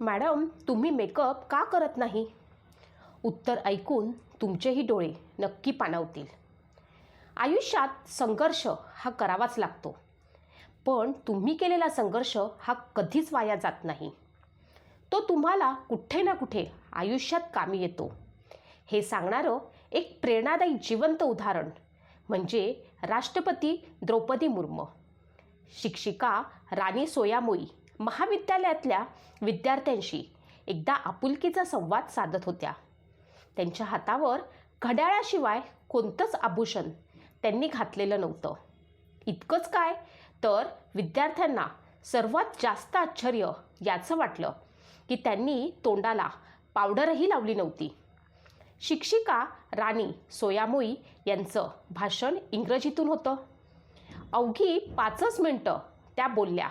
Madam तुम्ही makeup का करत नाही? उत्तर ऐकून तुमचेही डोळे नक्की पाणावतील. आयुष्यात संघर्ष हा करावाच लागतो. पण तुम्ही केलेला संघर्ष हा कधीच वाया जात नाही. तो तुम्हाला कुठे ना कुठे आयुष्यात कामी येतो. हे सांगणारं एक प्रेरणादायी जिवंत उदाहरण म्हणजे राष्ट्रपती द्रौपदी मुर्मू. शिक्षिका राणी सोयामोई. महाविद्यालयातल्या विद्यार्थ्यांशी एकदा आपुलकीचा संवाद साधत होत्या. त्यांच्या हातावर घड्याळाशिवाय कोणतंच आभूषण त्यांनी घातलेलं नव्हतं. इतकंच काय? तर विद्यार्थ्यांना सर्वात जास्त आश्चर्य याचं वाटलं की त्यांनी तोंडाला पावडरही लावली नव्हती. शिक्षिका राणी सोयामोई यांचं भाषण इंग्रजीतून होतं. अवघी पाचच मिनटं त्या बोलल्या.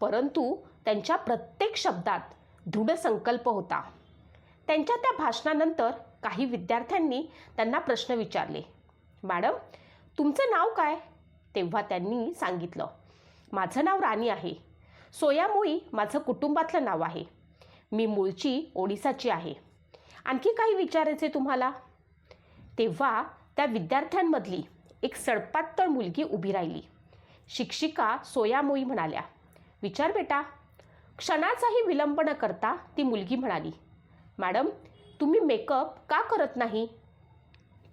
परंतु त्यांच्या प्रत्येक शब्दात दृढ संकल्प होता. त्यांच्या त्या भाषणानंतर काही विद्यार्थ्यांनी त्यांना प्रश्न विचारले. मॅडम तुमचं नाव काय? तेव्हा त्यांनी सांगितलं माझं नाव राणी आहे. सोयामुई माझं कुटुंबातलं नाव आहे. मी मूळची ओडिसाची आहे. आणखी काही विचारायचे तुम्हाला? तेव्हा त्या विद्यार्थ्यांमधली एक सडपातळ मुलगी उभी राहिली. शिक्षिका सोयामोई म्हणाल्या विचार बेटा. क्षणाचाही विलंब न करता ती मुलगी म्हणाली मॅडम तुम्ही मेकअप का करत नाही?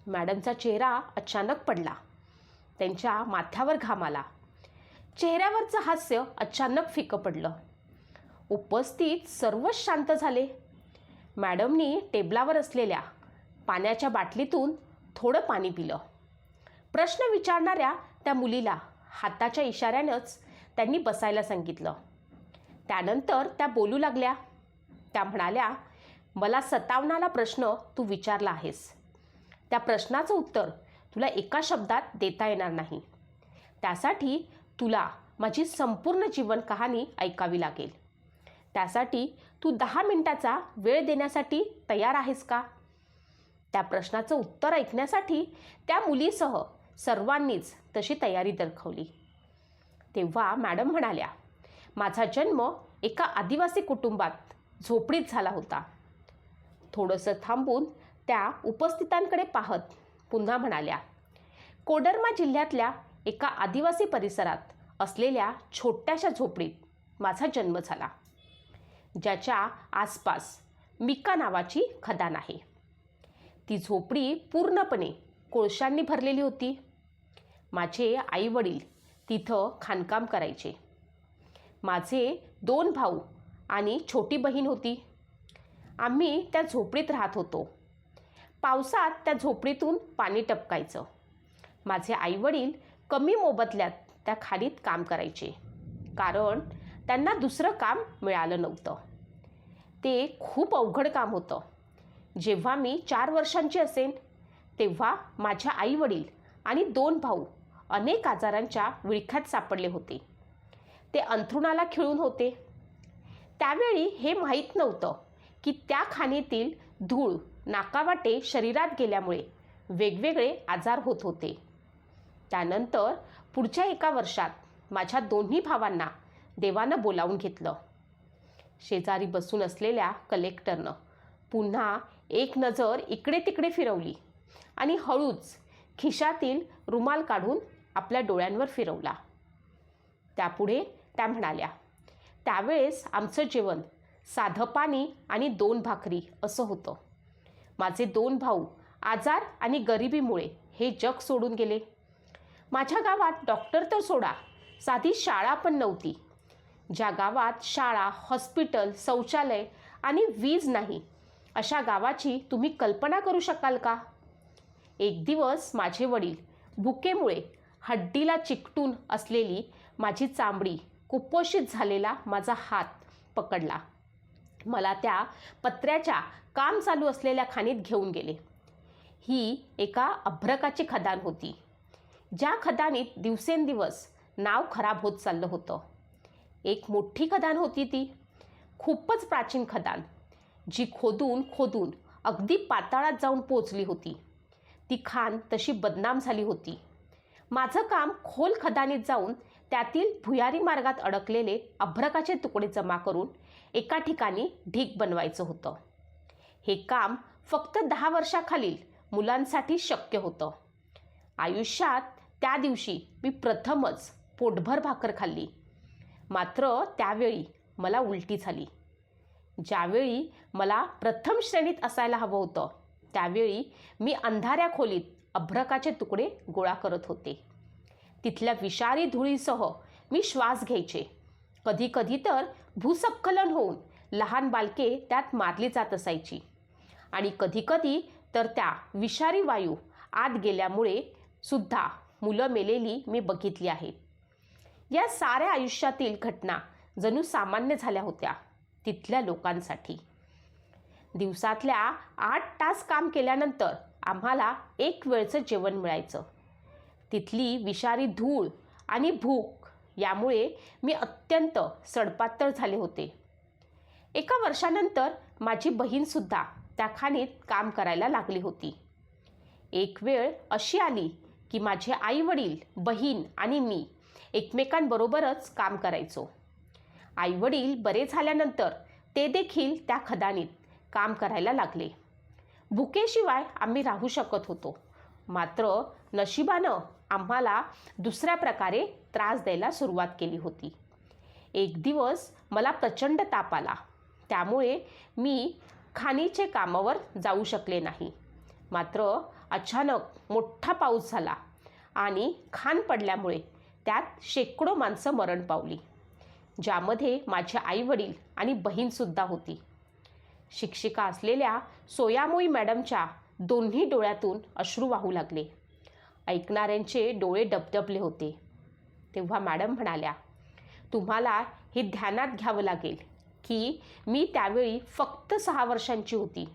मॅडमचा चेहरा अचानक पडला. त्यांच्या माथ्यावर घाम आला. चेहऱ्यावरचं हास्य अचानक फिकं पडलं. उपस्थित सर्वच शांत झाले. मॅडमनी टेबलावर असलेल्या पाण्याच्या बाटलीतून थोडं पाणी पिलं. प्रश्न विचारणाऱ्या त्या मुलीला हाताच्या इशाऱ्यानंच त्यांनी बसायला सांगितलं. त्यानंतर त्या बोलू लागल्या. त्या म्हणाल्या मला सतावणारा प्रश्न तू विचारला आहेस. त्या प्रश्नाचं उत्तर तुला एका शब्दात देता येणार नाही. त्यासाठी तुला माझी संपूर्ण जीवन कहाणी ऐकावी लागेल. त्यासाठी तू दहा मिनिटाचा वेळ देण्यासाठी तयार आहेस का? त्या प्रश्नाचं उत्तर ऐकण्यासाठी त्या मुलीसह सर्वांनीच तशी तयारी दाखवली तेव्हा मॅडम म्हणाल्या माझा जन्म एका आदिवासी कुटुंबात झोपडीत झाला होता. थोडंसं थांबून त्या उपस्थितांकडे पाहत पुन्हा म्हणाल्या कोडरमा जिल्ह्यातल्या एका आदिवासी परिसरात असलेल्या छोट्याशा झोपडीत माझा जन्म झाला ज्याच्या आसपास मिका नावाची खदान आहे. ती झोपडी पूर्णपणे कोळशांनी भरलेली होती. माझे आईवडील तिथं खाणकाम करायचे. माझे दोन भाऊ आणि छोटी बहीण होती. आम्ही त्या झोपडीत राहत होतो. पावसात त्या झोपडीतून पाणी टपकायचं. माझे आईवडील कमी मोबदल्यात त्या खालीत काम करायचे. कारण त्यांना दुसरं काम मिळालं नव्हतं. ते खूप अवघड काम होतं. जेव्हा मी चार वर्षांची असेन तेव्हा माझ्या आईवडील आणि दोन भाऊ अनेक आजारांच्या विळख्यात सापडले होते. ते अंथरुणाला खिळून होते. त्यावेळी हे माहीत नव्हतं की त्या खाणीतील धूळ नाकावाटे शरीरात गेल्यामुळे वेगवेगळे आजार होत होते. त्यानंतर पुढच्या एका वर्षात माझ्या दोन्ही भावांना देवानं बोलावून घेतलं. शेजारी बसून असलेल्या कलेक्टरनं पुन्हा एक नजर इकडे तिकडे फिरवली आणि हळूच खिशातील रुमाल काढून आपल्या डोळ्यांवर फिरवला. त्यापुढे त्या म्हणाल्या त्यावेळेस आमचं जेवण साधं पाणी आणि दोन भाकरी असं होतं. माझे दोन भाऊ आजार आणि गरिबीमुळे हे जग सोडून गेले. माझ्या गावात डॉक्टर तर सोडा साधी शाळा पण नव्हती. ज्या गावात शाळा हॉस्पिटल शौचालय आणि वीज नाही अशा गावाची तुम्ही कल्पना करू शकाल का? एक दिवस माझे वडील भुकेमुळे हड्डीला चिकटून असलेली माझी चांबडी कुपोषित झालेला माझा हात पकडला. मला त्या पत्र्याच्या काम चालू असलेल्या खाणीत घेऊन गेले. ही एका अभ्रकाची खदान होती. ज्या खदानीत दिवसेंदिवस नाव खराब होत चाललं होतं. एक मोठी खदान होती ती. खूपच प्राचीन खदान जी खोदून खोदून अगदी पाताळात जाऊन पोचली होती. ती खान तशी बदनाम झाली होती. माझं काम खोल खदानीत जाऊन त्यातील भुयारी मार्गात अडकलेले अभ्रकाचे तुकडे जमा करून एका ठिकाणी ढीक बनवायचं होतं. हे काम फक्त दहा वर्षाखालील मुलांसाठी शक्य होतं. आयुष्यात त्या दिवशी मी प्रथमच पोटभर भाकर खाल्ली. मात्र त्यावेळी मला उलटी झाली. ज्यावेळी मला प्रथम श्रेणीत असायला हवं होतं त्यावेळी मी अंधाऱ्या खोलीत अभ्रकाचे तुकडे गोळा करत होते. तिथल्या विषारी धुळीसह मी श्वास घ्यायचे. कधीकधी तर भूसक्खलन होऊन लहान बालके त्यात मारली जात असायची. आणि कधीकधी तर त्या विषारी वायू आत गेल्यामुळे सुद्धा मुलं मेलेली मी बघितली आहेत या साऱ्या आयुष्यातील घटना जणू सामान्य झाल्या होत्या तिथल्या लोकांसाठी. दिवसातल्या आठ तास काम केल्यानंतर आम्हाला एक वेळचं जेवण मिळायचं. तिथली विषारी धूळ आणि भूक यामुळे मी अत्यंत सडपातळ झाले होते. एका वर्षानंतर माझी बहीणसुद्धा त्या खाणीत काम करायला लागली होती. एक वेळ अशी आली की माझे आईवडील बहीण आणि मी एकमेकांबरोबरच काम करायचो. आईवडील बरे झाल्यानंतर ते देखील त्या खदानीत काम करायला लागले. भुकेशिवाय आम्ही राहू शकत होतो. मात्र नशिबानं आम्हाला दुसऱ्या प्रकारे त्रास द्यायला सुरुवात केली होती. एक दिवस मला प्रचंड ताप आला. त्यामुळे मी खाणीचे कामावर जाऊ शकले नाही. मात्र अचानक मोठा पाऊस झाला आणि खाण पडल्यामुळे त्यात शेकडो माणसं मरण पावली ज्यामध्ये माझे आईवडील आणि बहीणसुद्धा होती. शिक्षिका असलेल्या सोयामुई मॅडमच्या दोन्ही डोळ्यातून अश्रू वाहू लागले. ऐकणाऱ्यांचे डोळे डबडबले होते. तेव्हा मॅडम म्हणाल्या तुम्हाला हे ध्यानात घ्यावं लागेल की मी त्यावेळी फक्त सहा वर्षांची होती.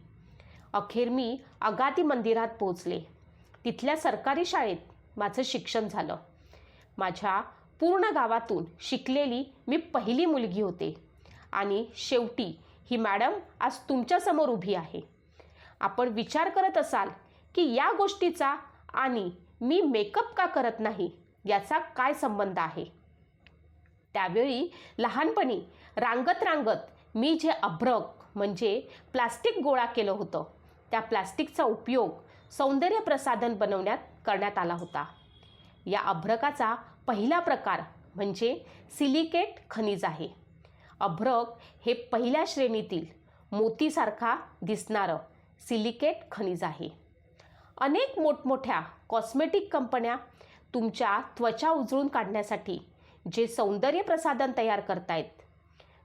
अखेर मी अगाती मंदिरात पोहोचले. तिथल्या सरकारी शाळेत माझं शिक्षण झालं. माझ्या पूर्ण गावातून शिकलेली मी पहिली मुलगी होते आणि शेवटी ही मॅडम आज तुमच्यासमोर उभी आहे. आपण विचार करत असाल की या गोष्टीचा आणि मी मेकअप का करत नाही याचा काय संबंध आहे? त्यावेळी लहानपणी रांगत रांगत मी जे अभ्रक म्हणजे प्लास्टिक गोळा केलं होतं त्या प्लास्टिकचा उपयोग सौंदर्य प्रसाधन बनवण्यात करण्यात आला होता. या अभ्रकाचा पहिला प्रकार म्हणजे सिलिकेट खनिज आहे. अभ्रक हे पहिल्या श्रेणीतील मोतीसारखा दिसणारं सिलिकेट खनिज आहे. अनेक मोठमोठ्या कॉस्मेटिक कंपन्या तुमच्या त्वचा उजळून काढण्यासाठी जे सौंदर्य प्रसाधन तयार करतायत.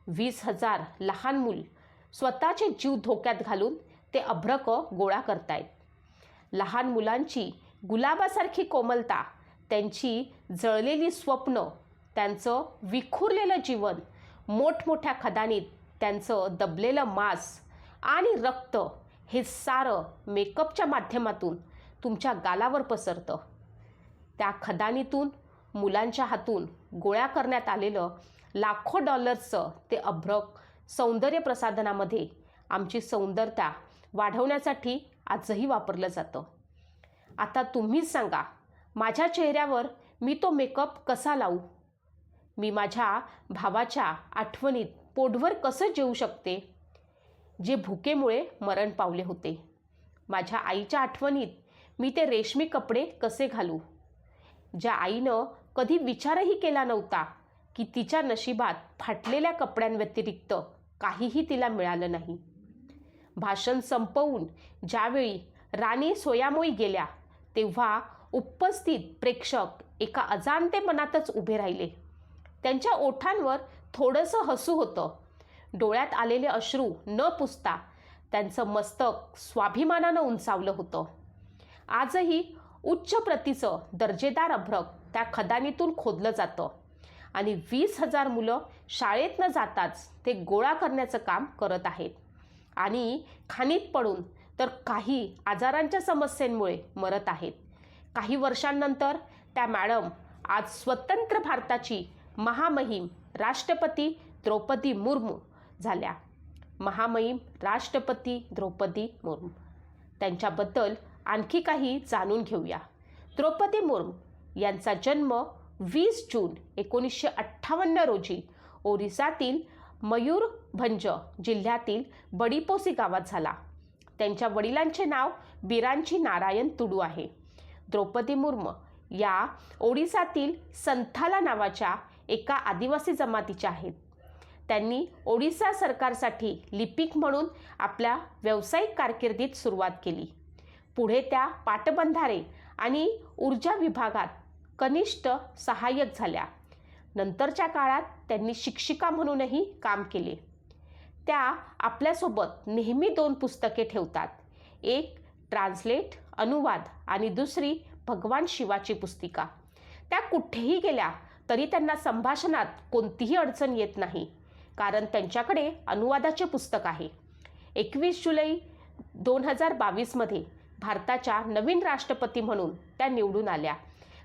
वीस हजार लहान मूल स्वतःचे जीव धोक्यात घालून ते अभ्रक गोळा करतायत. लहान मुलांची गुलाबासारखी कोमलता त्यांची जळलेली स्वप्न त्यांचं विखुरलेलं जीवन मोठमोठ्या खदानीत त्यांचं दबलेलं मांस आणि रक्त हे सारं मेकअपच्या माध्यमातून तुमच्या गालावर पसरतं. त्या खदानीतून मुलांच्या हातून गोळ्या करण्यात आलेलं लाखो डॉलर्सचं ते अभ्रक सौंदर्य प्रसाधनामध्ये आमची सौंदर्यता वाढवण्यासाठी आजही वापरलं जातं. आता तुम्हीच सांगा माझ्या चेहऱ्यावर मी तो मेकअप कसा लावू? मी माझ्या भावाच्या आठवणीत पोटभर कसं जेवू शकते? जे भुकेमुळे मरण पावले होते. माझ्या आईच्या आठवणीत मी ते रेशमी कपडे कसे घालू? ज्या आईनं कधी विचारही केला नव्हता की तिच्या नशिबात फाटलेल्या कपड्यांव्यतिरिक्त काहीही तिला मिळालं नाही. भाषण संपवून ज्यावेळी राणी सोयामोई गेल्या तेव्हा उपस्थित प्रेक्षक एका अजाणते मनातच उभे राहिले. त्यांच्या ओठांवर थोडंसं हसू होतं. डोळ्यात आलेले अश्रू न पुसता त्यांचं मस्तक स्वाभिमानानं उंचावलं होतं. आजही उच्च प्रतीचं दर्जेदार अभ्रक त्या खदानीतून खोदलं जातं आणि वीस हजार मुलं शाळेत न जाताच ते गोळा करण्याचं काम करत आहेत. आणि खाणीत पडून तर काही आजारांच्या समस्येंमुळे मरत आहेत. काही वर्षांनंतर त्या मॅडम आज स्वतंत्र भारताची महामहिम राष्ट्रपती द्रौपदी मुर्मू झाल्या. महामहिम राष्ट्रपती द्रौपदी मुर्मू. त्यांच्याबद्दल आणखी काही जाणून घेऊया. द्रौपदी मुर्मू यांचा जन्म वीस जून एकोणीसशे अठ्ठावन्न रोजी ओरिसातील मयूरभंज जिल्ह्यातील बडीपोसी गावात झाला. त्यांच्या वडिलांचे नाव बिरांची नारायण तुडू आहे. द्रौपदी मुर्मू या ओडिसातील संथाला नावाच्या एका आदिवासी जमातीच्या आहेत. त्यांनी ओडिसा सरकारसाठी लिपिक म्हणून आपल्या व्यावसायिक कारकिर्दीत सुरुवात केली. पुढे त्या पाटबंधारे आणि ऊर्जा विभागात कनिष्ठ सहाय्यक झाल्या. नंतरच्या काळात त्यांनी शिक्षिका म्हणूनही काम केले. त्या आपल्यासोबत नेहमी दोन पुस्तके ठेवतात. एक ट्रान्सलेट अनुवाद आणि दुसरी भगवान शिवाची पुस्तिका. त्या कुठेही गेल्या तरी त्यांना संभाषणात कोणतीही अडचण येत नाही. कारण त्यांच्याकडे अनुवादाचे पुस्तक आहे. एकवीस जुलै दोन हजार बावीसमध्ये भारताच्या नवीन राष्ट्रपती म्हणून त्या निवडून आल्या.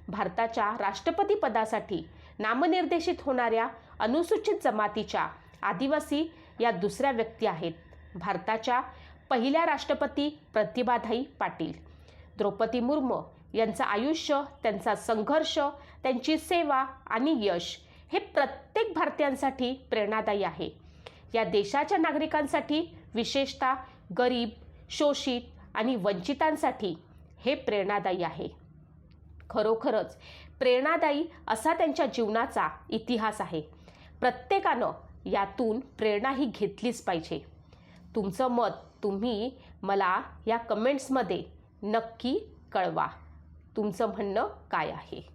भारताच्या राष्ट्रपती पदासाठी नामनिर्देशित होणाऱ्या अनुसूचित जमातीच्या आदिवासी या दुसऱ्या व्यक्ती आहेत. भारताच्या पहिल्या राष्ट्रपती प्रतिभाधाई पाटील. द्रौपदी मुर्मू यांचं आयुष्य त्यांचा संघर्ष त्यांची सेवा आणि यश हे प्रत्येक भारतीयांसाठी प्रेरणादायी आहे. या देशाच्या नागरिकांसाठी विशेषतः गरीब शोषित आणि वंचितांसाठी हे प्रेरणादायी आहे. खरोखरच प्रेरणादायी असा त्यांच्या जीवनाचा इतिहास आहे. प्रत्येकानं यातून प्रेरणा ही घेतलीच पाहिजे. तुमचं मत तुम्ही मला या कमेंट्समध्ये नक्की कळवा. तुमचं म्हणणं काय आहे?